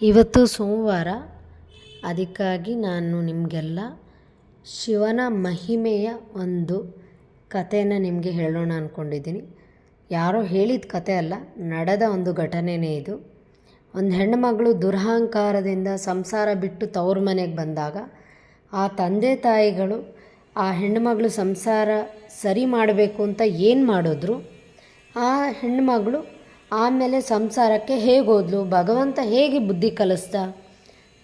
ಇವತ್ತು ಸೋಮವಾರ, ಅದಕ್ಕಾಗಿ ನಾನು ನಿಮಗೆಲ್ಲ ಶಿವನ ಮಹಿಮೆಯ ಒಂದು ಕಥೆಯನ್ನು ನಿಮಗೆ ಹೇಳೋಣ ಅಂದ್ಕೊಂಡಿದ್ದೀನಿ ಯಾರೋ ಹೇಳಿದ ಕತೆ ಅಲ್ಲ, ನಡೆದ ಒಂದು ಘಟನೆನೇ ಇದು. ಒಂದು ಹೆಣ್ಣುಮಗಳು ದುರಹಂಕಾರದಿಂದ ಸಂಸಾರ ಬಿಟ್ಟು ತವ್ರ ಮನೆಗೆ ಬಂದಾಗ, ಆ ತಂದೆ ತಾಯಿಗಳು ಆ ಹೆಣ್ಣುಮಗಳು ಸಂಸಾರ ಸರಿ ಮಾಡಬೇಕು ಅಂತ ಏನು ಮಾಡಿದ್ರು? ಆ ಹೆಣ್ಣುಮಗಳು ಆಮೇಲೆ ಸಂಸಾರಕ್ಕೆ ಹೇಗೆ ಭಗವಂತ ಹೇಗೆ ಬುದ್ಧಿ ಕಲಿಸ್ದ?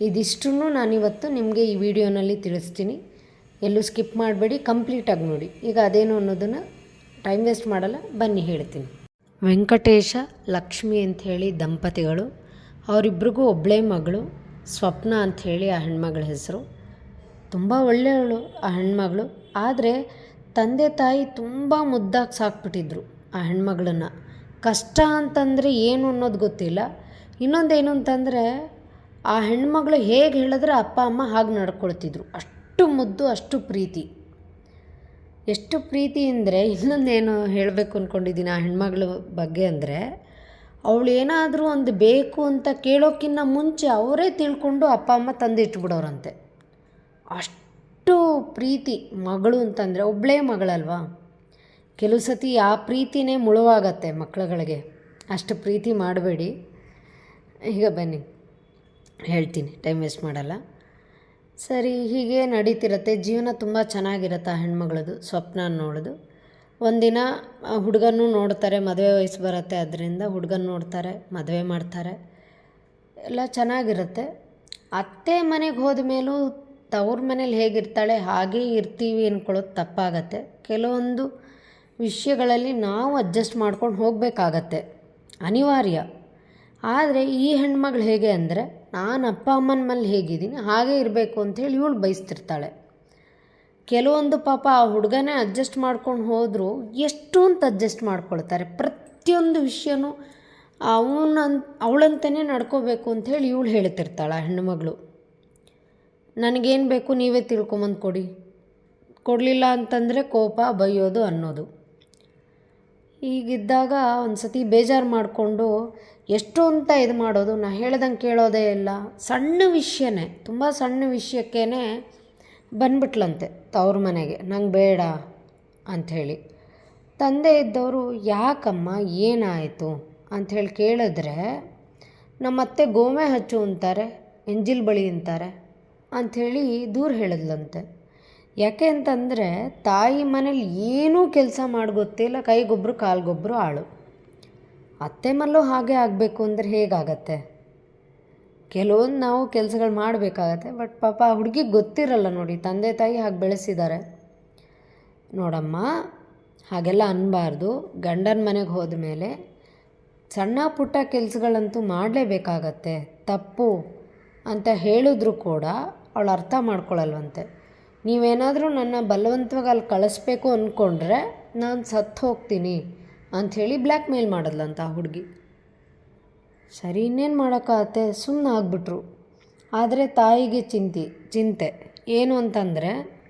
ಇದಿಷ್ಟನ್ನು ನಾನಿವತ್ತು ನಿಮಗೆ ಈ ವಿಡಿಯೋನಲ್ಲಿ ತಿಳಿಸ್ತೀನಿ. ಎಲ್ಲೂ ಸ್ಕಿಪ್ ಮಾಡಬೇಡಿ ಕಂಪ್ಲೀಟಾಗಿ ನೋಡಿ. ಈಗ ಅದೇನು ಅನ್ನೋದನ್ನು ಟೈಮ್ ವೇಸ್ಟ್ ಮಾಡಲ್ಲ, ಬನ್ನಿ ಹೇಳ್ತೀನಿ. ವೆಂಕಟೇಶ, ಲಕ್ಷ್ಮಿ ಅಂಥೇಳಿ ದಂಪತಿಗಳು ಅವರಿಬ್ಬರಿಗೂ ಒಬ್ಬಳೇ ಮಗಳು, ಸ್ವಪ್ನ ಅಂಥೇಳಿ ಆ ಹೆಣ್ಮಗಳ ಹೆಸರು. ತುಂಬ ಒಳ್ಳೆಯವಳು ಆ ಹೆಣ್ಮಗಳು. ಆದರೆ ತಂದೆ ತಾಯಿ ತುಂಬ ಮುದ್ದಾಗಿ ಸಾಕ್ಬಿಟ್ಟಿದ್ರು ಆ ಹೆಣ್ಮಗಳನ್ನ. ಕಷ್ಟ ಅಂತಂದರೆ ಏನು ಅನ್ನೋದು ಗೊತ್ತಿಲ್ಲ. ಇನ್ನೊಂದೇನು ಅಂತಂದರೆ, ಆ ಹೆಣ್ಮಗಳು ಹೇಗೆ ಹೇಳಿದ್ರೆ ಅಪ್ಪ, ಅಮ್ಮ ಹಾಗೆ ನಡ್ಕೊಳ್ತಿದ್ರು. ಅಷ್ಟು ಮುದ್ದು, ಅಷ್ಟು ಪ್ರೀತಿ. ಎಷ್ಟು ಪ್ರೀತಿ ಅಂದರೆ, ಇನ್ನೊಂದೇನು ಹೇಳಬೇಕು ಅಂದ್ಕೊಂಡಿದ್ದೀನಿ ಆ ಹೆಣ್ಮಗಳ ಬಗ್ಗೆ ಅಂದರೆ, ಅವಳು ಏನಾದರೂ ಒಂದು ಬೇಕು ಅಂತ ಕೇಳೋಕ್ಕಿಂತ ಮುಂಚೆ ಅವರೇ ತಿಳ್ಕೊಂಡು ಅಪ್ಪ, ಅಮ್ಮ ತಂದಿಟ್ಬಿಡೋರಂತೆ. ಅಷ್ಟು ಪ್ರೀತಿ ಮಗಳು ಅಂತಂದರೆ ಒಬ್ಬಳೇ ಮಗಳಲ್ವಾ? ಕೆಲವು ಸತಿ ಆ ಪ್ರೀತಿನೇ ಮುಳುವಾಗತ್ತೆ ಮಕ್ಕಳುಗಳಿಗೆ. ಅಷ್ಟು ಪ್ರೀತಿ ಮಾಡಬೇಡಿ. ಈಗ ಬನ್ನಿ. ಹೇಳ್ತೀನಿ. ಟೈಮ್ ವೇಸ್ಟ್ ಮಾಡಲ್ಲ. ಸರಿ, ಹೀಗೆ ನಡೀತಿರತ್ತೆ. ಜೀವನ ತುಂಬ ಚೆನ್ನಾಗಿರುತ್ತೆ ಆ ಹೆಣ್ಮಗಳದು ಸ್ವಪ್ನ ನೋಡೋದು. ಒಂದಿನ ಹುಡುಗನೂ ನೋಡ್ತಾರೆ, ಮದುವೆ ವಯಸ್ಸು ಬರುತ್ತೆ, ಅದರಿಂದ ಹುಡುಗನ ನೋಡ್ತಾರೆ, ಮದುವೆ ಮಾಡ್ತಾರೆ. ಎಲ್ಲ ಚೆನ್ನಾಗಿರುತ್ತೆ. ಅತ್ತೆ ಮನೆಗೆ ಹೋದ ಮೇಲೂ ತವ್ರ ಮನೇಲಿ ಹೇಗಿರ್ತಾಳೆ, ಹಾಗೇ ಇರ್ತೀವಿ ಅಂದ್ಕೊಳ್ಳೋದು ತಪ್ಪಾಗತ್ತೆ. ಕೆಲವೊಂದು ವಿಷಯಗಳಲ್ಲಿ ನಾವು ಅಡ್ಜಸ್ಟ್ ಮಾಡ್ಕೊಂಡು ಹೋಗಬೇಕಾಗತ್ತೆ. ಅನಿವಾರ್ಯ. ಆದರೆ ಈ ಹೆಣ್ಮಗಳು ಹೇಗೆ ಅಂದರೆ, ನಾನು ಅಪ್ಪ ಅಮ್ಮನ ಮೇಲೆ ಹೇಗಿದ್ದೀನಿ, ಹಾಗೇ ಇರಬೇಕು ಅಂಥೇಳಿ ಇವಳು ಬಯಸ್ತಿರ್ತಾಳೆ ಕೆಲವೊಂದು ಪಾಪ ಆ ಹುಡುಗನೇ ಅಡ್ಜಸ್ಟ್ ಮಾಡ್ಕೊಂಡು ಹೋದರೂ ಎಷ್ಟು ಅಂತ ಅಡ್ಜಸ್ಟ್ ಮಾಡ್ಕೊಳ್ತಾರೆ. ಪ್ರತಿಯೊಂದು ವಿಷಯನೂ ಅವನ ಅವಳಂತನೇ ನಡ್ಕೋಬೇಕು ಅಂಥೇಳಿ ಇವಳು ಹೇಳ್ತಿರ್ತಾಳೆ ಆ ಹೆಣ್ಣುಮಗಳು ನನಗೇನು ಬೇಕು ನೀವೇ ತಿಳ್ಕೊಂಬಂದು ಕೊಡಿ ಕೊಡಲಿಲ್ಲ ಅಂತಂದರೆ ಕೋಪ, ಬೈಯೋದು ಅನ್ನೋದು. ಹೀಗಿದ್ದಾಗ ಒಂದು ಸತಿ ಬೇಜಾರು ಮಾಡಿಕೊಂಡು ಎಷ್ಟು ಅಂತ ಇದು ಮಾಡೋದು ನಾನು ಹೇಳ್ದಂಗೆ ಕೇಳೋದೇ ಇಲ್ಲ. ಸಣ್ಣ ವಿಷಯನೇ, ತುಂಬ ಸಣ್ಣ ವಿಷಯಕ್ಕೇ ಬಂದ್ಬಿಟ್ಲಂತೆ ತವ್ರ ಮನೆಗೆ. ನಂಗೆ ಬೇಡ ಅಂಥೇಳಿ. ತಂದೆ ಇದ್ದವರು, ಯಾಕಮ್ಮ, ಏನಾಯಿತು? ಅಂಥೇಳಿ ಕೇಳಿದ್ರೆ ನಮ್ಮತ್ತೆ ಗೋಮೆ ಹಚ್ಚು ಅಂತಾರೆ ಎಂಜಿಲ್ ಬಳಿ ಅಂತಾರೆ, ಅಂಥೇಳಿ ದೂರ ಹೇಳಿದ್ಲಂತೆ. ಯಾಕೆ ಅಂತಂದರೆ ತಾಯಿ ಮನೇಲಿ ಏನೂ ಕೆಲಸ ಮಾಡಿ ಗೊತ್ತಿಲ್ಲ ಕೈಗೊಬ್ಬರು ಕಾಲ್ಗೊಬ್ಬರು ಆಳು. ಅತ್ತೆ ಮಲ್ಲೂ ಹಾಗೆ ಆಗಬೇಕು ಅಂದರೆ ಹೇಗಾಗತ್ತೆ? ಕೆಲವೊಂದು ನಾವು ಕೆಲಸಗಳು ಮಾಡಬೇಕಾಗತ್ತೆ, ಬಟ್ ಪಾಪ ಆ ಹುಡುಗಿಗೆ ಗೊತ್ತಿರಲ್ಲ ನೋಡಿ, ತಂದೆ ತಾಯಿ ಹಾಗೆ ಬೆಳೆಸಿದ್ದಾರೆ ನೋಡಮ್ಮ, ಹಾಗೆಲ್ಲ ಅನ್ನಬಾರ್ದು ಗಂಡನ ಮನೆಗೆ ಹೋದ ಮೇಲೆ ಸಣ್ಣ ಪುಟ್ಟ ಕೆಲಸಗಳಂತೂ ಮಾಡಲೇಬೇಕಾಗತ್ತೆ, ತಪ್ಪು ಅಂತ ಹೇಳಿದ್ರು ಕೂಡ ಅವಳು ಅರ್ಥ ಮಾಡ್ಕೊಳ್ಳಲ್ವಂತೆ ನೀವೇನಾದರೂ ನನ್ನ ಬಲವಂತವಾಗಿ ಅಲ್ಲಿ ಕಳಿಸ್ಬೇಕು ಅಂದ್ಕೊಂಡ್ರೆ ನಾನು ಸತ್ತು ಹೋಗ್ತೀನಿ ಅಂಥೇಳಿ ಬ್ಲ್ಯಾಕ್ ಮೇಲ್ ಮಾಡಿದ್ಲಂತ ಆ ಹುಡುಗಿ. ಸರಿ, ಇನ್ನೇನು ಮಾಡೋಕ್ಕಾಗತ್ತೆ? ಸುಮ್ಮನೆ ಆಗಿಬಿಟ್ರು. ಆದರೆ ತಾಯಿಗೆ ಚಿಂತೆ ಚಿಂತೆ. ಏನು ಅಂತಂದರೆ,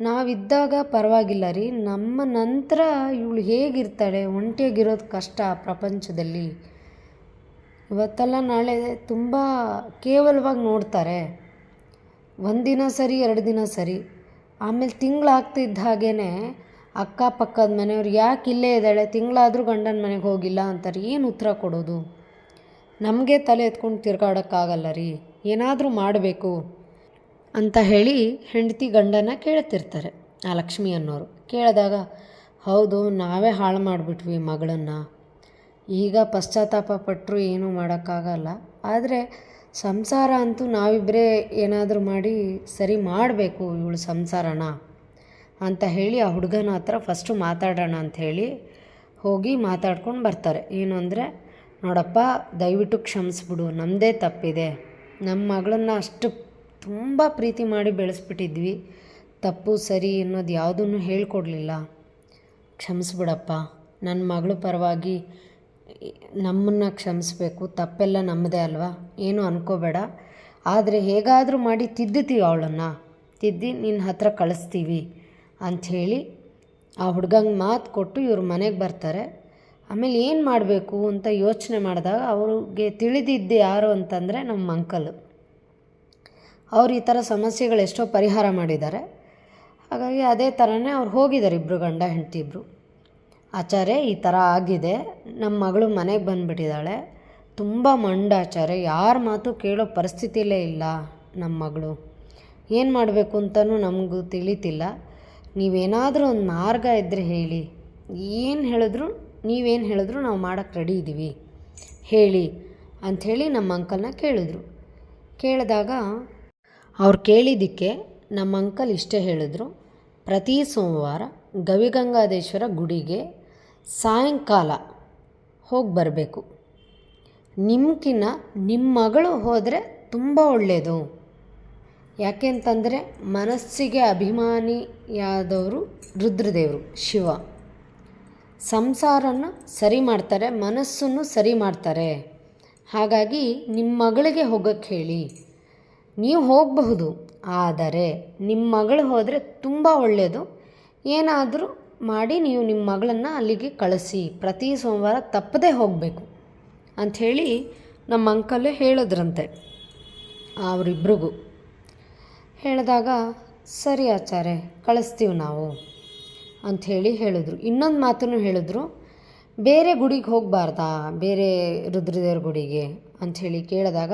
ನಾವಿದ್ದಾಗ ಪರವಾಗಿಲ್ಲ ರೀ. ನಮ್ಮ ನಂತರ ಇವಳು ಹೇಗಿರ್ತಾಳೆ, ಒಂಟಿಯಾಗಿರೋದು ಕಷ್ಟ ಪ್ರಪಂಚದಲ್ಲಿ. ಇವತ್ತೆಲ್ಲ ನಾಳೆ ತುಂಬ ಕೇವಲವಾಗಿ ನೋಡ್ತಾರೆ. ಒಂದಿನ ಸರಿ, ಎರಡು ದಿನ ಸರಿ. ಆಮೇಲೆ ತಿಂಗಳಾಗ್ತಿದ್ದ ಹಾಗೇ ಅಕ್ಕಪಕ್ಕದ ಮನೆಯವ್ರು ಯಾಕೆ ಇಲ್ಲೇ ಇದ್ದಾಳೆ? ತಿಂಗಳಾದರೂ ಗಂಡನ ಮನೆಗೆ ಹೋಗಿಲ್ಲ ಅಂತಾರೆ, ಏನು ಉತ್ತರ ಕೊಡೋದು? ನಮಗೆ ತಲೆ ಎತ್ಕೊಂಡು ತಿರ್ಗಾಡೋಕ್ಕಾಗಲ್ಲ ರೀ, ಏನಾದರೂ ಮಾಡಬೇಕು ಅಂತ ಹೇಳಿ ಹೆಂಡತಿ ಗಂಡನ ಕೇಳ್ತಿರ್ತಾರೆ, ಆ ಲಕ್ಷ್ಮಿ ಅನ್ನೋರು. ಕೇಳಿದಾಗ, ಹೌದು, ನಾವೇ ಹಾಳು ಮಾಡಿಬಿಟ್ವಿ ಮಗಳನ್ನು. ಈಗ ಪಶ್ಚಾತ್ತಾಪ ಪಟ್ಟರು ಏನೂ ಮಾಡೋಕ್ಕಾಗಲ್ಲ. ಆದರೆ ಸಂಸಾರ ಅಂತೂ ನಾವಿಬ್ಬರೇ ಏನಾದರೂ ಮಾಡಿ ಸರಿ ಮಾಡಬೇಕು ಇವಳು ಸಂಸಾರನ ಅಂತ ಹೇಳಿ ಆ ಹುಡುಗನ ಹತ್ರ ಫಸ್ಟು ಮಾತಾಡೋಣ ಅಂಥೇಳಿ ಹೋಗಿ ಮಾತಾಡ್ಕೊಂಡು ಬರ್ತಾರೆ. ಏನು ಅಂದರೆ, ನೋಡಪ್ಪ, ದಯವಿಟ್ಟು ಕ್ಷಮಿಸ್ಬಿಡು ನಮ್ಮದೇ ತಪ್ಪಿದೆ. ನಮ್ಮ ಮಗಳನ್ನ ಅಷ್ಟು ತುಂಬ ಪ್ರೀತಿ ಮಾಡಿ ಬೆಳೆಸ್ಬಿಟ್ಟಿದ್ವಿ. ತಪ್ಪು, ಸರಿ ಅನ್ನೋದು ಯಾವುದನ್ನು ಹೇಳ್ಕೊಡ್ಲಿಲ್ಲ. ಕ್ಷಮಿಸ್ಬಿಡಪ್ಪ ನನ್ನ ಮಗಳು ಪರವಾಗಿ ನಮ್ಮನ್ನು ಕ್ಷಮಿಸ್ಬೇಕು, ತಪ್ಪೆಲ್ಲ ನಮ್ಮದೇ ಅಲ್ವಾ? ಏನು ಅನ್ಕೋಬೇಡ. ಆದರೆ ಹೇಗಾದರೂ ಮಾಡಿ ತಿದ್ದುತ್ತೀವಿ ಅವಳನ್ನು. ತಿದ್ದಿ ನಿನ್ನ ಹತ್ರ ಕಳಿಸ್ತೀವಿ ಅಂಥೇಳಿ ಆ ಹುಡ್ಗಂಗೆ ಮಾತು ಕೊಟ್ಟು ಇವ್ರ ಮನೆಗೆ ಬರ್ತಾರೆ. ಆಮೇಲೆ ಏನು ಮಾಡಬೇಕು ಅಂತ ಯೋಚನೆ ಮಾಡಿದಾಗ ಅವ್ರಿಗೆ ತಿಳಿದಿದ್ದು ಯಾರು ಅಂತಂದರೆ ನಮ್ಮ ಅಂಕಲ್. ಅವ್ರು ಈ ಥರ ಸಮಸ್ಯೆಗಳೆಷ್ಟೋ ಪರಿಹಾರ ಮಾಡಿದ್ದಾರೆ. ಹಾಗಾಗಿ ಅದೇ ಥರನೇ ಅವ್ರು ಹೋಗಿದ್ದಾರೆ ಇಬ್ಬರು ಗಂಡ ಹೆಂಡತಿ ಇಬ್ಬರು ಆಚಾರ್ಯ ಈ ಥರ ಆಗಿದೆ. ನಮ್ಮ ಮಗಳು ಮನೆಗೆ ಬಂದುಬಿಟ್ಟಿದ್ದಾಳೆ. ತುಂಬ ಮಂಡ ಆಚಾರ್ಯ, ಯಾರ ಮಾತು ಕೇಳೋ ಪರಿಸ್ಥಿತಿಯಲ್ಲೇ ಇಲ್ಲ ನಮ್ಮ ಮಗಳು. ಏನು ಮಾಡಬೇಕು ಅಂತಲೂ ನಮಗೂ ತಿಳಿತಿಲ್ಲ. ನೀವೇನಾದರೂ ಒಂದು ಮಾರ್ಗ ಇದ್ದರೆ ಹೇಳಿ. ಏನು ಹೇಳಿದ್ರು, ನೀವೇನು ಹೇಳಿದ್ರು ನಾವು ಮಾಡೋಕ್ಕೆ ರೆಡಿ ಇದ್ದೀವಿ ಹೇಳಿ ಅಂಥೇಳಿ ನಮ್ಮ ಅಂಕಲ್ನ ಕೇಳಿದ್ರು. ಕೇಳಿದಾಗ ಅವ್ರು ಕೇಳಿದ್ದಕ್ಕೆ ನಮ್ಮ ಅಂಕಲ್ ಇಷ್ಟೇ ಹೇಳಿದ್ರು. ಪ್ರತಿ ಸೋಮವಾರ ಗವಿಗಂಗಾಧೇಶ್ವರ ಗುಡಿಗೆ ಸಾಯಂಕಾಲ ಹೋಗಿ ಬರಬೇಕು. ನಿಮ್ಕಿನ್ನ ನಿಮ್ಮ ಮಗಳು ಹೋದರೆ ತುಂಬ ಒಳ್ಳೆಯದು ಯಾಕೆಂತಂದರೆ ಮನಸ್ಸಿಗೆ ಅಭಿಮಾನಿಯಾದವರು ರುದ್ರದೇವರು, ಶಿವ. ಸಂಸಾರನ ಸರಿ ಮಾಡ್ತಾರೆ, ಮನಸ್ಸನ್ನು ಸರಿ ಮಾಡ್ತಾರೆ. ಹಾಗಾಗಿ ನಿಮ್ಮ ಮಗಳಿಗೆ ಹೋಗಕ್ಕೆ ಹೇಳಿ. ನೀವು ಹೋಗಬಹುದು, ಆದರೆ ನಿಮ್ಮ ಮಗಳು ಹೋದರೆ ತುಂಬ ಒಳ್ಳೆಯದು ಏನಾದರೂ ಮಾಡಿ ನೀವು ನಿಮ್ಮ ಮಗಳನ್ನು ಅಲ್ಲಿಗೆ ಕಳಿಸಿ. ಪ್ರತಿ ಸೋಮವಾರ ತಪ್ಪದೇ ಹೋಗಬೇಕು ಅಂಥೇಳಿ ನಮ್ಮ ಅಂಕಲ್ಲೇ ಹೇಳಿದ್ರಂತೆ ಅವರಿಬ್ರಿಗೂ. ಹೇಳಿದಾಗ, ಸರಿ ಆಚಾರೆ ಕಳಿಸ್ತೀವಿ ನಾವು ಅಂಥೇಳಿ ಹೇಳಿದ್ರು. ಇನ್ನೊಂದು ಮಾತನ್ನು ಹೇಳಿದ್ರು, ಬೇರೆ ಗುಡಿಗೆ ಹೋಗಬಾರ್ದಾ? ಬೇರೆ ರುದ್ರದೇವ್ರ ಗುಡಿಗೆ? ಅಂಥೇಳಿ ಕೇಳಿದಾಗ,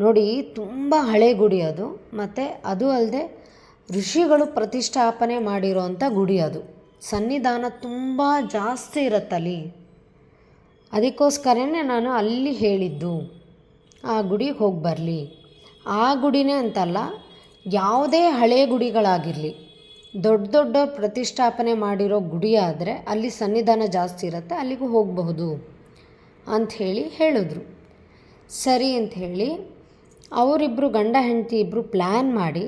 ನೋಡಿ, ತುಂಬ ಹಳೆ ಗುಡಿ ಅದು, ಮತ್ತು ಅದು ಅಲ್ಲದೆ ಋಷಿಗಳು ಪ್ರತಿಷ್ಠಾಪನೆ ಮಾಡಿರೋವಂಥ ಗುಡಿ ಅದು. ಸನ್ನಿಧಾನ ತುಂಬ ಜಾಸ್ತಿ ಇರುತ್ತಲ್ಲಿ. ಅದಕ್ಕೋಸ್ಕರನೇ ನಾನು ಅಲ್ಲಿ ಹೇಳಿದ್ದು, ಆ ಗುಡಿಗೆ ಹೋಗಿ ಬರಲಿ. ಆ ಗುಡಿನೇ ಅಂತಲ್ಲ, ಯಾವುದೇ ಹಳೆಯ ಗುಡಿಗಳಾಗಿರಲಿ. ದೊಡ್ಡ ದೊಡ್ಡ ಪ್ರತಿಷ್ಠಾಪನೆ ಮಾಡಿರೋ ಗುಡಿ ಆದರೆ ಅಲ್ಲಿ ಸನ್ನಿಧಾನ ಜಾಸ್ತಿ ಇರುತ್ತೆ, ಅಲ್ಲಿಗೂ ಹೋಗಬಹುದು ಅಂಥೇಳಿ ಹೇಳಿದ್ರು. ಸರಿ ಅಂಥೇಳಿ ಅವರಿಬ್ಬರು ಗಂಡ ಹೆಂಡತಿ ಇಬ್ಬರು ಪ್ಲ್ಯಾನ್ ಮಾಡಿ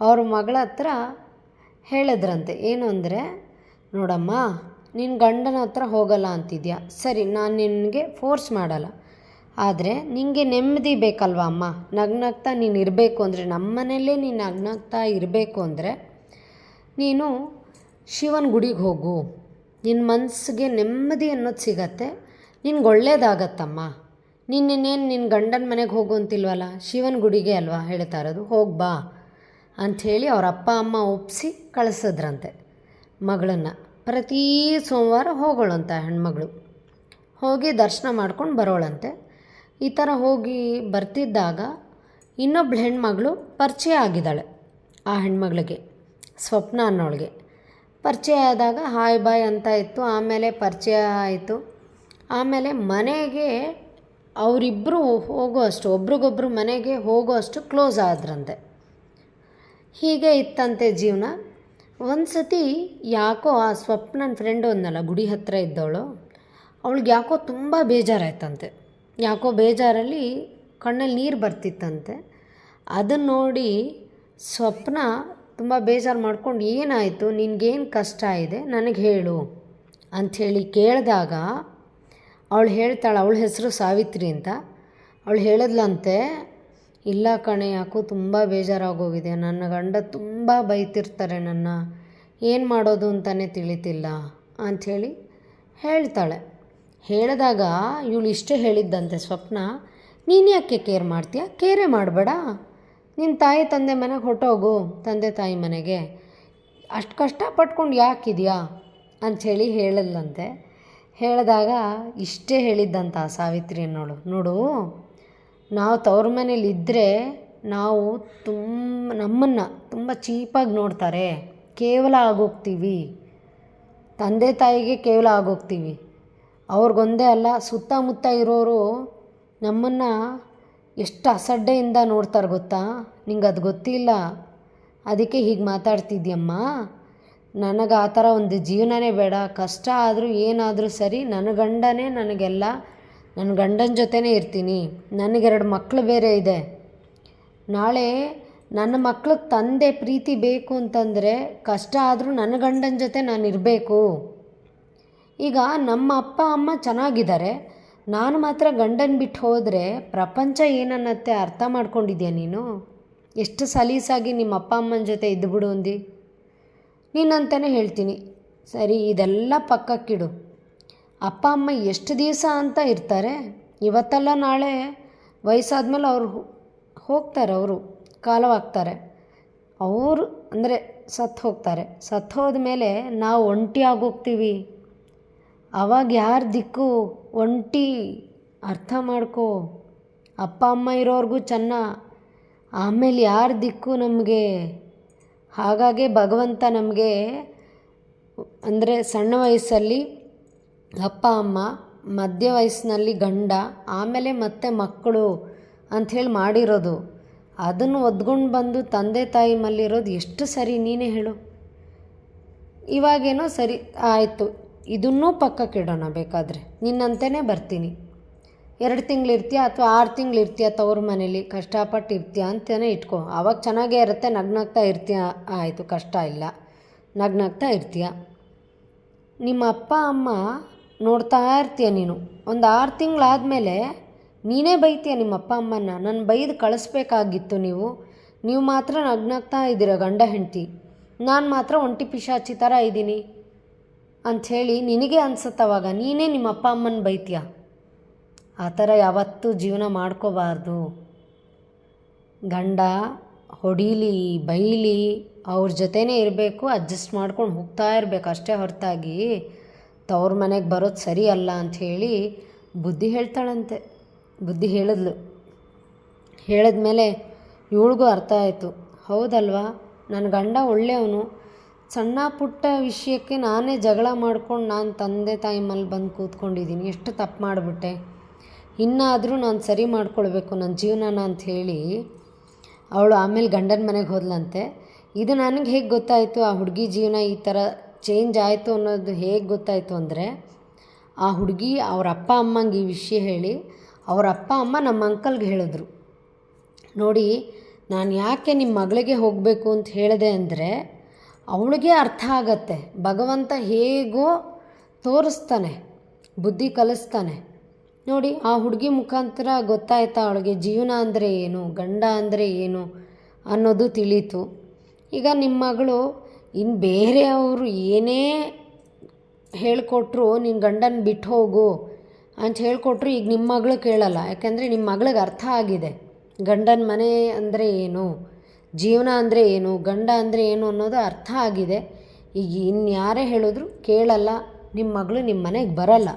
ಅವ್ರ ಮಗಳ ಹತ್ರ ಹೇಳಿದ್ರಂತೆ. ಏನು ಅಂದರೆ ನೋಡಮ್ಮ ನಿನ್ನ ಗಂಡನ ಹತ್ರ ಹೋಗಲ್ಲ ಅಂತಿದ್ಯಾ? ಸರಿ, ನಾನು ನಿನಗೆ ಫೋರ್ಸ್ ಮಾಡಲ್ಲ. ಆದರೆ ನಿನಗೆ ನೆಮ್ಮದಿ ಬೇಕಲ್ವ ಅಮ್ಮ? ನಗ್ನಗ್ತಾ ನೀನು ಇರಬೇಕು ಅಂದರೆ ನಮ್ಮ ಮನೆಯಲ್ಲೇ ನೀನು ನಗ್ನಗ್ತಾ ಇರಬೇಕು ಅಂದರೆ, ನೀನು ಶಿವನ ಗುಡಿಗೆ ಹೋಗು. ನಿನ್ನ ಮನಸ್ಸಿಗೆ ನೆಮ್ಮದಿ ಅನ್ನೋದು ಸಿಗತ್ತೆ. ನಿನ್ಗೆ ಒಳ್ಳೇದಾಗತ್ತಮ್ಮ. ನಿನ್ನೇನು ನಿನ್ನ ಗಂಡನ ಮನೆಗೆ ಹೋಗು ಅಂತಿಲ್ವಲ್ಲ? ಶಿವನ ಗುಡಿಗೆ ಅಲ್ವಾ ಹೇಳ್ತಾ ಇರೋದು? ಹೋಗಿ ಬಾ ಅಂಥೇಳಿ ಅವರ ಅಪ್ಪ, ಅಮ್ಮ ಒಪ್ಪಿಸಿ ಕಳಿಸಿದ್ರಂತೆ. ಮಗಳನ್ನು. ಪ್ರತಿ ಸೋಮವಾರ ಹೋಗೋಳಂತ ಹೆಣ್ಮಗಳು. ಹೋಗಿ ದರ್ಶನ ಮಾಡ್ಕೊಂಡು ಬರೋಳಂತೆ. ಈ ಥರ ಹೋಗಿ ಬರ್ತಿದ್ದಾಗ ಇನ್ನೊಬ್ಳು ಹೆಣ್ಮಗಳು ಪರಿಚಯ ಆಗಿದ್ದಾಳೆ ಆ ಹೆಣ್ಮಗಳಿಗೆ, ಸ್ವಪ್ನ ಅನ್ನೋಳಿಗೆ. ಪರಿಚಯ ಆದಾಗ ಹಾಯ್ ಬಾಯ್ ಅಂತ ಇತ್ತು. ಆಮೇಲೆ ಪರಿಚಯ ಆಯಿತು. ಆಮೇಲೆ ಮನೆಗೆ ಅವರಿಬ್ಬರು ಹೋಗೋ ಅಷ್ಟು, ಒಬ್ರಿಗೊಬ್ರು ಮನೆಗೆ ಹೋಗೋ ಅಷ್ಟು ಕ್ಲೋಸ್ ಆದ್ರಂತೆ. ಹೀಗೆ ಇತ್ತಂತೆ ಜೀವನ. ಒಂದು ಸತಿ ಯಾಕೋ ಆ ಸ್ವಪ್ನನ ಫ್ರೆಂಡ್ ಒಂದಲ್ಲ, ಗುಡಿ ಹತ್ತಿರ ಇದ್ದವಳು, ಅವಳಿಗೆ ಯಾಕೋ ತುಂಬ ಬೇಜಾರಾಯ್ತಂತೆ. ಯಾಕೋ ಬೇಜಾರಲ್ಲಿ ಕಣ್ಣಲ್ಲಿ ನೀರು ಬರ್ತಿತ್ತಂತೆ. ಅದನ್ನು ನೋಡಿ ಸ್ವಪ್ನ ತುಂಬ ಬೇಜಾರು ಮಾಡ್ಕೊಂಡು, ಏನಾಯಿತು? ನಿನಗೇನು ಕಷ್ಟ ಇದೆ? ನನಗೆ ಹೇಳು ಅಂಥೇಳಿ ಕೇಳಿದಾಗ ಅವಳು ಹೇಳ್ತಾಳೆ, ಅವಳ ಹೆಸರು ಸಾವಿತ್ರಿ ಅಂತ. ಅವಳು ಹೇಳಿದ್ಲಂತೆ ಇಲ್ಲ ಕಣೆ, ಯಾಕೋ ತುಂಬ ಬೇಜಾರಾಗೋಗಿದೆ. ನನ್ನ ಗಂಡ ತುಂಬ ಬೈತಿರ್ತಾರೆ ನನ್ನ. ಏನು ಮಾಡೋದು ಅಂತಲೇ ತಿಳಿತಿಲ್ಲ ಅಂಥೇಳಿ ಹೇಳ್ತಾಳೆ. ಹೇಳಿದಾಗ ಇವಳು ಇಷ್ಟೇ ಹೇಳಿದ್ದಂತೆ ಸ್ವಪ್ನ, ನೀನು ಯಾಕೆ ಕೇರ್ ಮಾಡ್ತೀಯ? ಕೇರೇ ಮಾಡಬೇಡ. ನಿನ್ನ ತಾಯಿ ತಂದೆ ಮನೆಗೆ ಹೊಟ್ಟೋಗು ತಂದೆ ತಾಯಿ ಮನೆಗೆ. ಅಷ್ಟು ಕಷ್ಟ ಪಟ್ಕೊಂಡು ಯಾಕಿದೆಯಾ? ಅಂಥೇಳಿ ಹೇಳಲ್ಲಂತೆ ಹೇಳಿದಾಗ ಇಷ್ಟೇ ಹೇಳಿದ್ದಂತ ಸಾವಿತ್ರಿ ಅನ್ನೋಳು. ನೋಡು ನಾವು ತವ್ರ ಮನೇಲಿ ಇದ್ದರೆ ನಾವು ತುಂಬ, ನಮ್ಮನ್ನು ತುಂಬ ಚೀಪಾಗಿ ನೋಡ್ತಾರೆ. ಕೇವಲ ಆಗೋಗ್ತೀವಿ. ತಂದೆ ತಾಯಿಗೆ ಕೇವಲ ಆಗೋಗ್ತೀವಿ. ಅವ್ರಿಗೊಂದೇ ಅಲ್ಲ, ಸುತ್ತಮುತ್ತ ಇರೋರು ನಮ್ಮನ್ನು ಎಷ್ಟು ಅಸಡ್ಡೆಯಿಂದ ನೋಡ್ತಾರೆ ಗೊತ್ತಾ? ನಿಂಗೆ ಅದು ಗೊತ್ತಿಲ್ಲ? ಅದಕ್ಕೆ ಹೀಗೆ ಮಾತಾಡ್ತಿದ್ಯಮ್ಮ? ನನಗೆ ಆ ಥರ ಒಂದು ಜೀವನನೇ ಬೇಡ. ಕಷ್ಟ ಆದರೂ ಏನಾದರೂ ಸರಿ, ನನ್ನ ಗಂಡನೇ ನನಗೆಲ್ಲ ನನ್ನ ಗಂಡನ ಜೊತೆನೇ ಇರ್ತೀನಿ. ನನಗೆರಡು ಮಕ್ಕಳು ಬೇರೆ ಇದೆ. ನಾಳೆ ನನ್ನ ಮಕ್ಳಿಗೆ ತಂದೆ ಪ್ರೀತಿ ಬೇಕು ಅಂತಂದರೆ ಕಷ್ಟ ಆದರೂ ನನ್ನ ಗಂಡನ ಜೊತೆ ನಾನು ಇರಬೇಕು. ಈಗ ನಮ್ಮ ಅಪ್ಪ, ಅಮ್ಮ ಚೆನ್ನಾಗಿದ್ದಾರೆ. ನಾನು ಮಾತ್ರ ಗಂಡನ ಬಿಟ್ಟು ಹೋದರೆ ಪ್ರಪಂಚ ಏನನ್ನತ್ತೆ ಅರ್ಥ ಮಾಡ್ಕೊಂಡಿದ್ಯಾ ನೀನು? ಎಷ್ಟು ಸಲೀಸಾಗಿ ನಿಮ್ಮ ಅಪ್ಪ, ಅಮ್ಮನ ಜೊತೆ ಇದ್ದುಬಿಡು ಅಂದು. ನೀನಂತಲೇ ಹೇಳ್ತೀನಿ. ಸರಿ, ಇದೆಲ್ಲ ಪಕ್ಕಕ್ಕಿಡು. ಅಪ್ಪ, ಅಮ್ಮ ಎಷ್ಟು ದಿವಸ ಅಂತ ಇರ್ತಾರೆ? ಇವತ್ತಲ್ಲ ನಾಳೆ ವಯಸ್ಸಾದಮೇಲೆ ಅವರು ಹೋಗ್ತಾರೆ, ಅವರು ಕಾಲವಾಗ್ತಾರೆ. ಅವರು ಅಂದರೆ ಸತ್ತು ಹೋಗ್ತಾರೆ. ಸತ್ತು ಹೋದ್ಮೇಲೆ ನಾವು ಒಂಟಿ ಆಗೋಗ್ತೀವಿ. ಅವಾಗ ಯಾರ ದಿಕ್ಕು? ಒಂಟಿ ಅರ್ಥ ಮಾಡ್ಕೋ. ಅಪ್ಪ, ಅಮ್ಮ ಇರೋರ್ಗೂ ಚೆನ್ನ. ಆಮೇಲೆ ಯಾರ ದಿಕ್ಕು ನಮಗೆ? ಹಾಗಾಗಿ ಭಗವಂತ ನಮಗೆ ಅಂದರೆ ಸಣ್ಣ ವಯಸ್ಸಲ್ಲಿ ಅಪ್ಪ, ಅಮ್ಮ, ಮಧ್ಯ ವಯಸ್ಸಿನಲ್ಲಿ ಗಂಡ, ಆಮೇಲೆ ಮತ್ತೆ ಮಕ್ಕಳು ಅಂಥೇಳಿ ಮಾಡಿರೋದು. ಅದನ್ನು ಒದ್ಕೊಂಡು ಬಂದು ತಂದೆ ತಾಯಿ ಮಲ್ಲಿರೋದು ಎಷ್ಟು ಸರಿ ನೀನೇ ಹೇಳು. ಇವಾಗೇನೋ ಸರಿ ಆಯಿತು. ಇದನ್ನೂ ಪಕ್ಕಕ್ಕಿಡೋಣ ಬೇಕಾದರೆ. ನಿನ್ನಂತೆಯೇ ಬರ್ತೀನಿ. ಎರಡು ತಿಂಗಳು ಇರ್ತೀಯ ಅಥವಾ ಆರು ತಿಂಗಳು ಇರ್ತೀಯ ತವ್ರ ಮನೇಲಿ? ಕಷ್ಟಪಟ್ಟು ಇರ್ತೀಯ ಅಂತಲೇ ಇಟ್ಕೊ. ಆವಾಗ ಚೆನ್ನಾಗೇ ಇರುತ್ತೆ, ನಗ್ನಾಗ್ತಾ ಇರ್ತೀಯ? ಆಯಿತು, ಕಷ್ಟ ಇಲ್ಲ. ನಗ್ನಾಗ್ತಾ ಇರ್ತೀಯ? ನಿಮ್ಮ ಅಪ್ಪ, ಅಮ್ಮ ನೋಡ್ತಾ ಇರ್ತೀಯ ನೀನು. ಒಂದು ಆರು ತಿಂಗಳಾದಮೇಲೆ ನೀನೇ ಬೈತೀಯ ನಿಮ್ಮ ಅಪ್ಪ ಅಮ್ಮನ ನಾನು ಬೈದು ಕಳಿಸ್ಬೇಕಾಗಿತ್ತು ನೀವು. ನೀವು ಮಾತ್ರ ನಗ್ನಾಗ್ತಾ ಇದ್ದೀರ ಗಂಡ ಹೆಂಡತಿ. ನಾನು ಮಾತ್ರ ಒಂಟಿ ಪಿಶಾಚಿ ಥರ ಇದ್ದೀನಿ ಅಂಥೇಳಿ ನಿನಗೆ ಅನ್ಸತ್ತವಾಗ ನೀನೇ ನಿಮ್ಮ ಅಪ್ಪ ಅಮ್ಮನ ಬೈತೀಯ. ಆ ಥರ ಯಾವತ್ತೂ ಜೀವನ ಮಾಡ್ಕೋಬಾರ್ದು. ಗಂಡ ಹೊಡೀಲಿ, ಬೈಲಿ, ಅವ್ರ ಜೊತೆನೇ ಇರಬೇಕು, ಅಡ್ಜಸ್ಟ್ ಮಾಡ್ಕೊಂಡು ಹೋಗ್ತಾ ಇರಬೇಕು, ಅಷ್ಟೇ ಹೊರತಾಗಿ. ತವ್ರ ಮನೆಗೆ ಬರೋದು ಸರಿ ಅಲ್ಲ ಅಂಥೇಳಿ ಬುದ್ಧಿ ಹೇಳ್ತಾಳಂತೆ. ಬುದ್ಧಿ ಹೇಳಿದ್ಲು. ಹೇಳಿದ್ಮೇಲೆ ಇವಳಿಗೂ ಅರ್ಥ ಆಯಿತು. ಹೌದಲ್ವಾ? ನನ್ನ ಗಂಡ ಒಳ್ಳೆಯವನು. ಸಣ್ಣ ಪುಟ್ಟ ವಿಷಯಕ್ಕೆ ನಾನೇ ಜಗಳ ಮಾಡ್ಕೊಂಡು ನಾನು ತಂದೆ ತಾಯಿ ಮೇಲೆ ಬಂದು ಕೂತ್ಕೊಂಡಿದ್ದೀನಿ ಎಷ್ಟು ತಪ್ಪು ಮಾಡಿಬಿಟ್ಟೆ. ಇನ್ನಾದರೂ ನಾನು ಸರಿ ಮಾಡ್ಕೊಳ್ಬೇಕು ನನ್ನ ಜೀವನನ ಅಂತ ಹೇಳಿ ಅವಳು ಆಮೇಲೆ ಗಂಡನ ಮನೆಗೆ ಹೋದ್ಲಂತೆ. ಇದು ನನಗೆ ಹೇಗೆ ಗೊತ್ತಾಯಿತು? ಆ ಹುಡುಗಿ ಜೀವನ ಈ ಥರ ಚೇಂಜ್ ಆಯಿತು ಅನ್ನೋದು ಹೇಗೆ ಗೊತ್ತಾಯಿತು ಅಂದರೆ, ಆ ಹುಡುಗಿ ಅವ್ರ ಅಪ್ಪ ಅಮ್ಮಂಗೆ ಈ ವಿಷಯ ಹೇಳಿ, ಅವ್ರ ಅಪ್ಪ ಅಮ್ಮ ನಮ್ಮ ಅಂಕಲ್ಗೆ ಹೇಳಿದ್ರು. ನೋಡಿ, ನಾನು ಯಾಕೆ ನಿಮ್ಮ ಮಗಳಿಗೆ ಹೋಗಬೇಕು ಅಂತ ಹೇಳಿದೆ ಅಂದರೆ, ಅವಳಿಗೆ ಅರ್ಥ ಆಗತ್ತೆ. ಭಗವಂತ ಹೇಗೋ ತೋರಿಸ್ತಾನೆ, ಬುದ್ಧಿ ಕಲಿಸ್ತಾನೆ. ನೋಡಿ, ಆ ಹುಡುಗಿ ಮುಖಾಂತರ ಗೊತ್ತಾಯ್ತಾ ಅವಳಿಗೆ ಜೀವನ ಅಂದರೆ ಏನು, ಗಂಡ ಅಂದರೆ ಏನು ಅನ್ನೋದು ತಿಳೀತು. ಈಗ ನಿಮ್ಮ ಮಗಳು ಇನ್ನು ಬೇರೆಯವರು ಏನೇ ಹೇಳಿಕೊಟ್ರು ನಿನ್ನ ಗಂಡನ ಬಿಟ್ಟು ಹೋಗು ಅಂತ ಹೇಳಿಕೊಟ್ರು ಈಗ ನಿಮ್ಮ ಮಗಳು ಕೇಳಲ್ಲ. ಯಾಕೆಂದರೆ ನಿಮ್ಮ ಮಗಳಿಗೆ ಅರ್ಥ ಆಗಿದೆ. ಗಂಡನ ಮನೆ ಅಂದರೆ ಏನು? ಜೀವನ ಅಂದರೆ ಏನು? ಗಂಡ ಅಂದರೆ ಏನು ಅನ್ನೋದು ಅರ್ಥ ಆಗಿದೆ. ಈಗ ಇನ್ಯಾರೇ ಹೇಳಿದ್ರು ಕೇಳಲ್ಲ. ನಿಮ್ಮ ಮಗಳು ನಿಮ್ಮ ಮನೆಗೆ ಬರಲ್ಲ.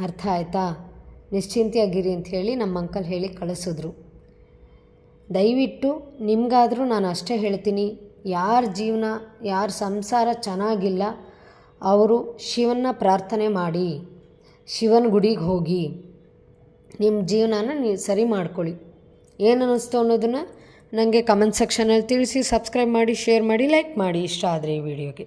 ಅರ್ಥ ಆಯಿತಾ? ನಿಶ್ಚಿಂತೆಯಾಗಿರಿ ಅಂತ ಹೇಳಿ ನಮ್ಮ ಅಂಕಲ್ ಹೇಳಿ ಕಳಿಸಿದ್ರು. ದಯವಿಟ್ಟು ನಿಮಗಾದರೂ ನಾನು ಅಷ್ಟೇ ಹೇಳ್ತೀನಿ. ಯಾರ ಜೀವನ, ಯಾರ ಸಂಸಾರ ಚೆನ್ನಾಗಿಲ್ಲ, ಅವರು ಶಿವನ ಪ್ರಾರ್ಥನೆ ಮಾಡಿ, ಶಿವನ ಗುಡಿಗೆ ಹೋಗಿ ನಿಮ್ಮ ಜೀವನನ ನೀವು ಸರಿ ಮಾಡ್ಕೊಳ್ಳಿ. ಏನು ಅನ್ನಿಸ್ತು ಅನ್ನೋದನ್ನು ನನಗೆ ಕಮೆಂಟ್ ಸೆಕ್ಷನಲ್ಲಿ ತಿಳಿಸಿ ಸಬ್ಸ್ಕ್ರೈಬ್ ಮಾಡಿ ಶೇರ್ ಮಾಡಿ ಲೈಕ್ ಮಾಡಿ, ಇಷ್ಟ ಆದರೆ ಈ ವಿಡಿಯೋಗೆ